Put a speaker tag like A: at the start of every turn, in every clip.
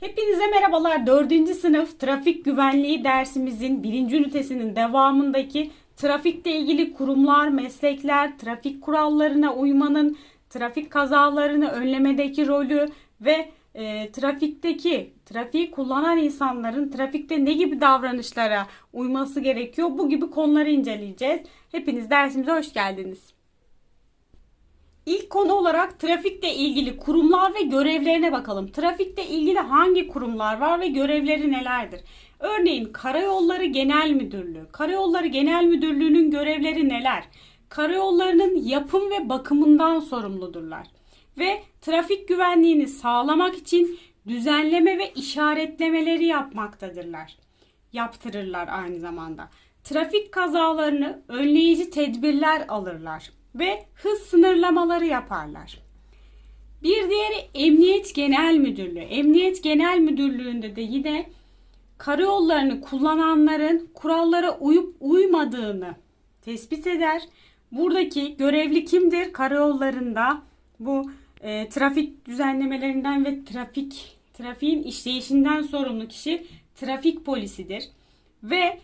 A: Hepinize merhabalar. 4. sınıf trafik güvenliği dersimizin 1. ünitesinin devamındaki trafikle ilgili kurumlar, meslekler, trafik kurallarına uymanın, trafik kazalarını önlemedeki rolü ve e, trafikteki, trafiği kullanan insanların trafikte ne gibi davranışlara uyması gerekiyor bu gibi konuları inceleyeceğiz. Hepiniz dersimize hoş geldiniz. İlk konu olarak trafikle ilgili kurumlar ve görevlerine bakalım. Trafikle ilgili hangi kurumlar var ve görevleri nelerdir? Örneğin Karayolları Genel Müdürlüğü. Karayolları Genel Müdürlüğü'nün görevleri neler? Karayollarının yapım ve bakımından sorumludurlar. Ve trafik güvenliğini sağlamak için düzenleme ve işaretlemeleri yapmaktadırlar. Yaptırırlar aynı zamanda. Trafik kazalarını önleyici tedbirler alırlar ve hız sınırlamaları yaparlar. Bir diğeri Emniyet Genel Müdürlüğü. Emniyet Genel Müdürlüğü'nde de yine karayollarını kullananların kurallara uyup uymadığını tespit eder. Buradaki görevli kimdir? Karayollarında bu e, trafik düzenlemelerinden ve trafik trafiğin işleyişinden sorumlu kişi trafik polisidir. Ve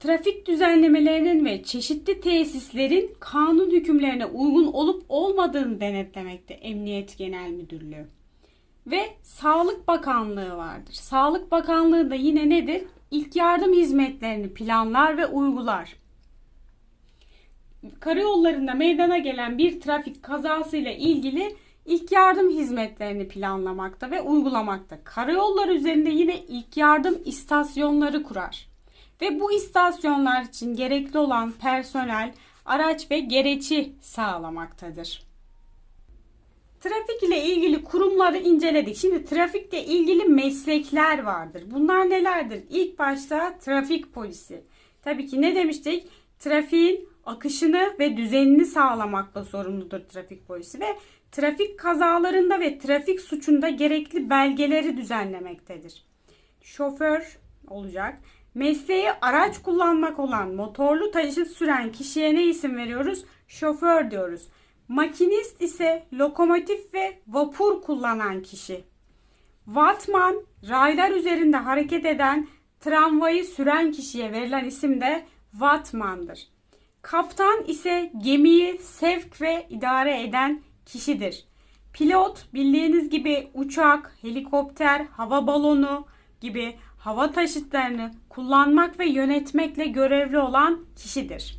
A: trafik düzenlemelerinin ve çeşitli tesislerin kanun hükümlerine uygun olup olmadığını denetlemekte Emniyet Genel Müdürlüğü. Ve Sağlık Bakanlığı vardır. Sağlık Bakanlığı da yine nedir? İlk yardım hizmetlerini planlar ve uygular. Karayollarında meydana gelen bir trafik kazasıyla ilgili ilk yardım hizmetlerini planlamakta ve uygulamakta. Karayolları üzerinde yine ilk yardım istasyonları kurar ve bu istasyonlar için gerekli olan personel, araç ve gereci sağlamaktadır. Trafik ile ilgili kurumları inceledik. Şimdi trafikle ilgili meslekler vardır. Bunlar nelerdir? İlk başta trafik polisi. Tabii ki ne demiştik? Trafiğin akışını ve düzenini sağlamakla sorumludur trafik polisi ve trafik kazalarında ve trafik suçunda gerekli belgeleri düzenlemektedir. Şoför olacak. Mesleği araç kullanmak olan motorlu taşıt süren kişiye ne isim veriyoruz? Şoför diyoruz. Makinist ise lokomotif ve vapur kullanan kişi. Vatman, raylar üzerinde hareket eden tramvayı süren kişiye verilen isim de vatmandır. Kaptan ise gemiyi sevk ve idare eden kişidir. Pilot bildiğiniz gibi uçak, helikopter, hava balonu gibi hava taşıtlarını kullanmak ve yönetmekle görevli olan kişidir.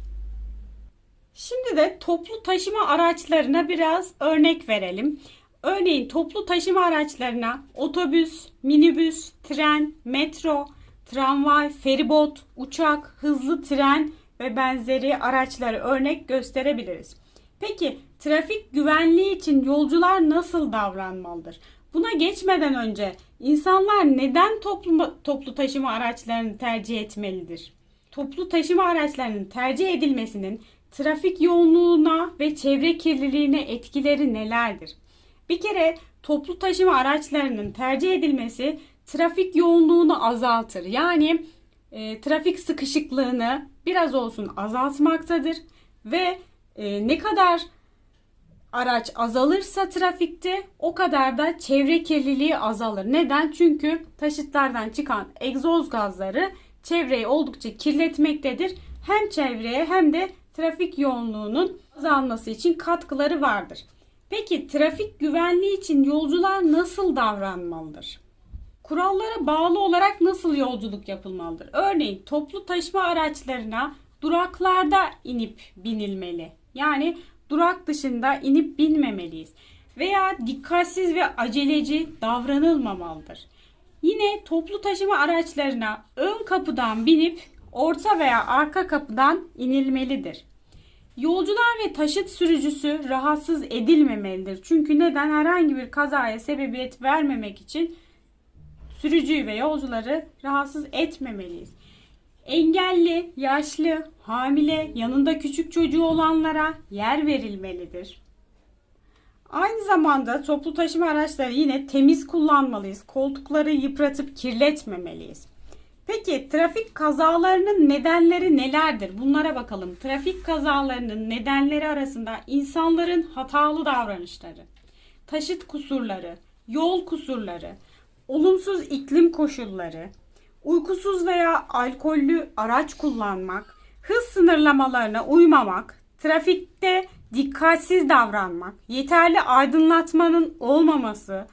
A: Şimdi de toplu taşıma araçlarına biraz örnek verelim. Örneğin toplu taşıma araçlarına otobüs, minibüs, tren, metro, tramvay, feribot, uçak, hızlı tren ve benzeri araçları örnek gösterebiliriz. Peki trafik güvenliği için yolcular nasıl davranmalıdır? Buna geçmeden önce insanlar neden toplu, toplu taşıma araçlarını tercih etmelidir? Toplu taşıma araçlarının tercih edilmesinin trafik yoğunluğuna ve çevre kirliliğine etkileri nelerdir? Bir kere toplu taşıma araçlarının tercih edilmesi trafik yoğunluğunu azaltır. Yani e, trafik sıkışıklığını biraz olsun azaltmaktadır ve e, ne kadar araç azalırsa trafikte o kadar da çevre kirliliği azalır. Neden? Çünkü taşıtlardan çıkan egzoz gazları çevreyi oldukça kirletmektedir. Hem çevreye hem de trafik yoğunluğunun azalması için katkıları vardır. Peki trafik güvenliği için yolcular nasıl davranmalıdır? Kurallara bağlı olarak nasıl yolculuk yapılmalıdır? Örneğin toplu taşıma araçlarına duraklarda inip binilmeli. Yani durak dışında inip binmemeliyiz. Veya dikkatsiz ve aceleci davranılmamalıdır. Yine toplu taşıma araçlarına ön kapıdan binip orta veya arka kapıdan inilmelidir. Yolcular ve taşıt sürücüsü rahatsız edilmemelidir. Çünkü neden? Herhangi bir kazaya sebebiyet vermemek için sürücüyü ve yolcuları rahatsız etmemeliyiz. Engelli, yaşlı, hamile, yanında küçük çocuğu olanlara yer verilmelidir. Aynı zamanda toplu taşıma araçları yine temiz kullanmalıyız. Koltukları yıpratıp kirletmemeliyiz. Peki trafik kazalarının nedenleri nelerdir? Bunlara bakalım. Trafik kazalarının nedenleri arasında insanların hatalı davranışları, taşıt kusurları, yol kusurları, olumsuz iklim koşulları, uykusuz veya alkollü araç kullanmak, hız sınırlamalarına uymamak, trafikte dikkatsiz davranmak, yeterli aydınlatmanın olmaması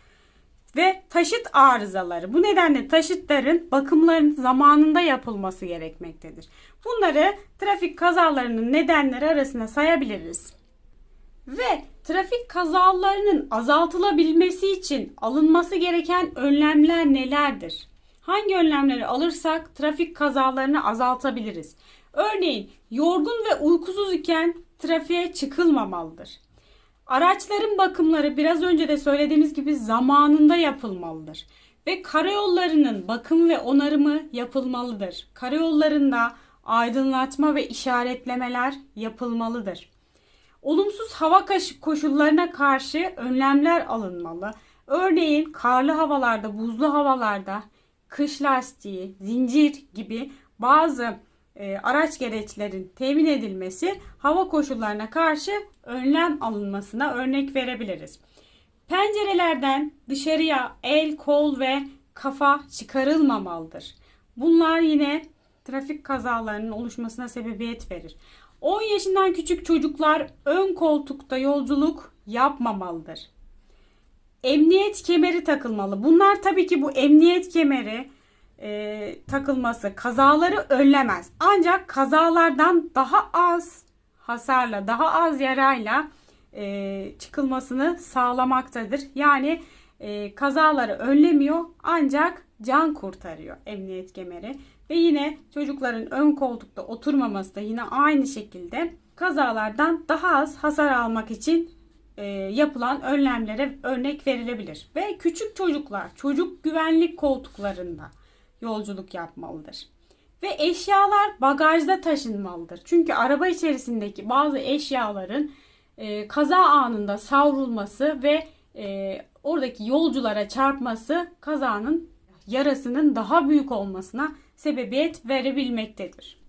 A: ve taşıt arızaları. Bu nedenle taşıtların bakımlarının zamanında yapılması gerekmektedir. Bunları trafik kazalarının nedenleri arasında sayabiliriz. Ve trafik kazalarının azaltılabilmesi için alınması gereken önlemler nelerdir? Hangi önlemleri alırsak trafik kazalarını azaltabiliriz? Örneğin yorgun ve uykusuz iken trafiğe çıkılmamalıdır. Araçların bakımları biraz önce de söylediğimiz gibi zamanında yapılmalıdır. Ve karayollarının bakım ve onarımı yapılmalıdır. Karayollarında aydınlatma ve işaretlemeler yapılmalıdır. Olumsuz hava koşullarına karşı önlemler alınmalı. Örneğin karlı havalarda, buzlu havalarda kış lastiği, zincir gibi bazı e, araç gereçlerin temin edilmesi hava koşullarına karşı önlem alınmasına örnek verebiliriz. Pencerelerden dışarıya el, kol ve kafa çıkarılmamalıdır. Bunlar yine trafik kazalarının oluşmasına sebebiyet verir. 10 yaşından küçük çocuklar ön koltukta yolculuk yapmamalıdır. Emniyet kemeri takılmalı. Bunlar tabii ki bu emniyet kemeri e, takılması kazaları önlemez. Ancak kazalardan daha az hasarla, daha az yarayla e, çıkılmasını sağlamaktadır. Yani e, kazaları önlemiyor ancak can kurtarıyor emniyet kemeri. Ve yine çocukların ön koltukta oturmaması da yine aynı şekilde kazalardan daha az hasar almak için e, yapılan önlemlere örnek verilebilir. Ve küçük çocuklar çocuk güvenlik koltuklarında yolculuk yapmalıdır. Ve eşyalar bagajda taşınmalıdır. Çünkü araba içerisindeki bazı eşyaların e, kaza anında savrulması ve e, oradaki yolculara çarpması kazanın yarasının daha büyük olmasına sebebiyet verebilmektedir.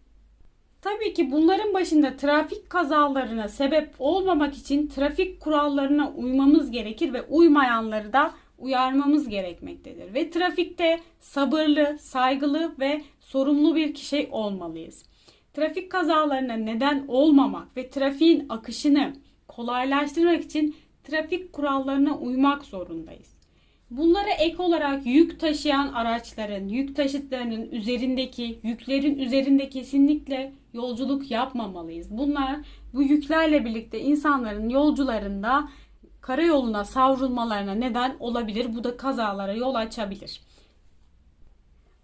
A: Tabii ki bunların başında trafik kazalarına sebep olmamak için trafik kurallarına uymamız gerekir ve uymayanları da uyarmamız gerekmektedir. Ve trafikte sabırlı, saygılı ve sorumlu bir kişi olmalıyız. Trafik kazalarına neden olmamak ve trafiğin akışını kolaylaştırmak için trafik kurallarına uymak zorundayız. Bunlara ek olarak yük taşıyan araçların, yük taşıtlarının üzerindeki, yüklerin üzerinde kesinlikle yolculuk yapmamalıyız. Bunlar bu yüklerle birlikte insanların yolcularında karayoluna savrulmalarına neden olabilir. Bu da kazalara yol açabilir.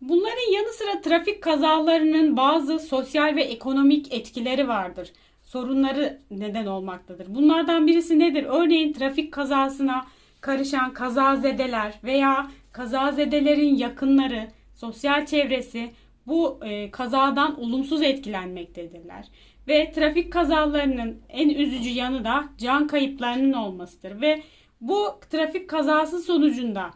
A: Bunların yanı sıra trafik kazalarının bazı sosyal ve ekonomik etkileri vardır. Sorunları neden olmaktadır. Bunlardan birisi nedir? Örneğin trafik kazasına karışan kazazedeler veya kazazedelerin yakınları, sosyal çevresi bu e, kazadan olumsuz etkilenmektedirler. Ve trafik kazalarının en üzücü yanı da can kayıplarının olmasıdır. Ve bu trafik kazası sonucunda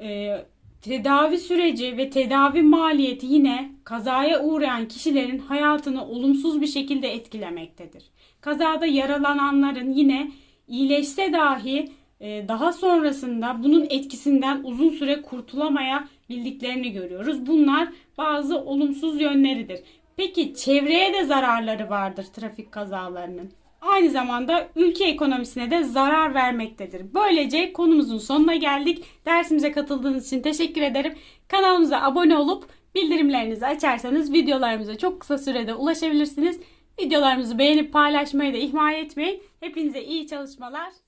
A: e, tedavi süreci ve tedavi maliyeti yine kazaya uğrayan kişilerin hayatını olumsuz bir şekilde etkilemektedir. Kazada yaralananların yine iyileşse dahi daha sonrasında bunun etkisinden uzun süre kurtulamaya bildiklerini görüyoruz. Bunlar bazı olumsuz yönleridir. Peki çevreye de zararları vardır trafik kazalarının. Aynı zamanda ülke ekonomisine de zarar vermektedir. Böylece konumuzun sonuna geldik. Dersimize katıldığınız için teşekkür ederim. Kanalımıza abone olup bildirimlerinizi açarsanız videolarımıza çok kısa sürede ulaşabilirsiniz. Videolarımızı beğenip paylaşmayı da ihmal etmeyin. Hepinize iyi çalışmalar.